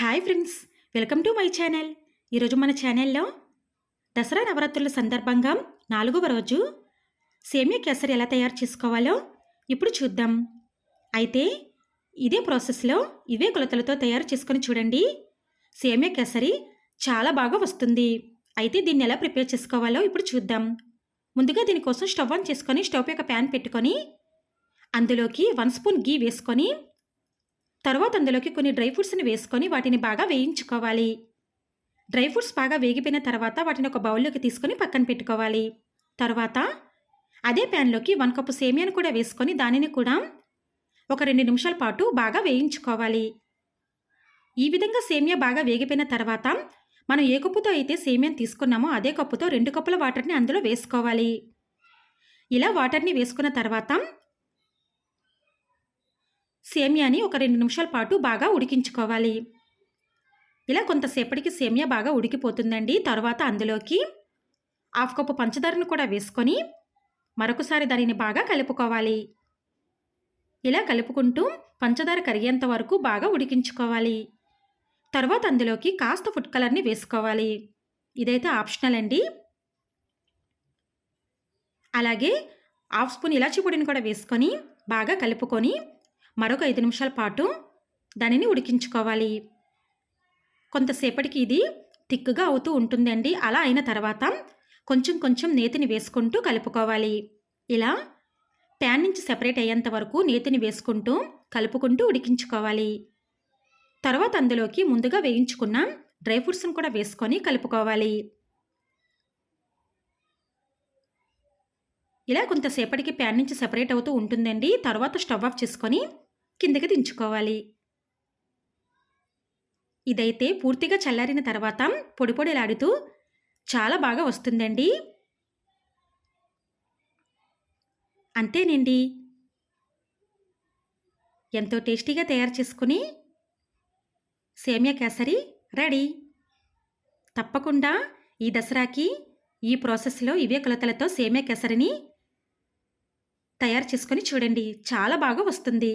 Hi friends welcome to my channel. ఈరోజు మన ఛానల్లో దసరా నవరాత్రుల సందర్భంగా నాలుగవ రోజు సేమియా కేసరి ఎలా తయారు చేసుకోవాలో ఇప్పుడు చూద్దాం. అయితే ఇదే ప్రాసెస్లో ఇవే కొలతలతో తయారు చేసుకొని చూడండి. సేమియా కేసరి చాలా బాగా వస్తుంది. అయితే దీన్ని ఎలా ప్రిపేర్ చేసుకోవాలో ఇప్పుడు చూద్దాం. ముందుగా దీనికోసం స్టవ్ ఆన్ చేసుకొని స్టవ్ యొక్క ప్యాన్ పెట్టుకొని అందులోకి వన్ స్పూన్ గీ వేసుకొని తర్వాత అందులోకి కొన్ని డ్రై ఫ్రూట్స్ని వేసుకొని వాటిని బాగా వేయించుకోవాలి. డ్రై ఫ్రూట్స్ బాగా వేగిపోయిన తర్వాత వాటిని ఒక బౌల్లోకి తీసుకొని పక్కన పెట్టుకోవాలి. తర్వాత అదే ప్యాన్లోకి వన్ కప్పు సేమియాను కూడా వేసుకొని దానిని కూడా ఒక రెండు నిమిషాల పాటు బాగా వేయించుకోవాలి. ఈ విధంగా సేమియా బాగా వేగిపోయిన తర్వాత మనం ఏ కప్పుతో అయితే సేమియాను తీసుకున్నామో అదే కప్పుతో రెండు కప్పుల వాటర్ని అందులో వేసుకోవాలి. ఇలా వాటర్ని వేసుకున్న తర్వాత సేమియాని ఒక రెండు నిమిషాల పాటు బాగా ఉడికించుకోవాలి. ఇలా కొంతసేపటికి సేమియా బాగా ఉడికిపోతుందండి. తర్వాత అందులోకి హాఫ్ కప్పు పంచదారను కూడా వేసుకొని మరొకసారి దానిని బాగా కలుపుకోవాలి. ఇలా కలుపుకుంటూ పంచదార కరిగేంత వరకు బాగా ఉడికించుకోవాలి. తర్వాత అందులోకి కాస్త ఫుడ్ కలర్ని వేసుకోవాలి. ఇదైతే ఆప్షనల్ అండి. అలాగే హాఫ్ స్పూన్ ఇలాచి పొడిని కూడా వేసుకొని బాగా కలుపుకొని మరొక ఐదు నిమిషాల పాటు దానిని ఉడికించుకోవాలి. కొంతసేపటికి ఇది తిక్కుగా అవుతూ ఉంటుందండి. అలా అయిన తర్వాత కొంచెం కొంచెం నేతిని వేసుకుంటూ కలుపుకోవాలి. ఇలా ప్యాన్ నుంచి సెపరేట్ అయ్యేంత వరకు నేతిని వేసుకుంటూ కలుపుకుంటూ ఉడికించుకోవాలి. తర్వాత అందులోకి ముందుగా వేయించుకున్న డ్రై ఫ్రూట్స్ని కూడా వేసుకొని కలుపుకోవాలి. ఇలా కొంతసేపటికి ప్యాన్ నుంచి సెపరేట్ అవుతూ ఉంటుందండి. తర్వాత స్టవ్ ఆఫ్ చేసుకొని కిందకి దించుకోవాలి. ఇదైతే పూర్తిగా చల్లారిన తర్వాత పొడి పొడిలాడుతూ చాలా బాగా వస్తుందండి. అంతేనండి. ఎంతో టేస్టీగా తయారు చేసుకుని సేమియా కేసరి రెడీ. తప్పకుండా ఈ దసరాకి ఈ ప్రాసెస్లో ఇవే కొలతలతో సేమియా కేసరిని తయారు చేసుకొని చూడండి. చాలా బాగా వస్తుంది.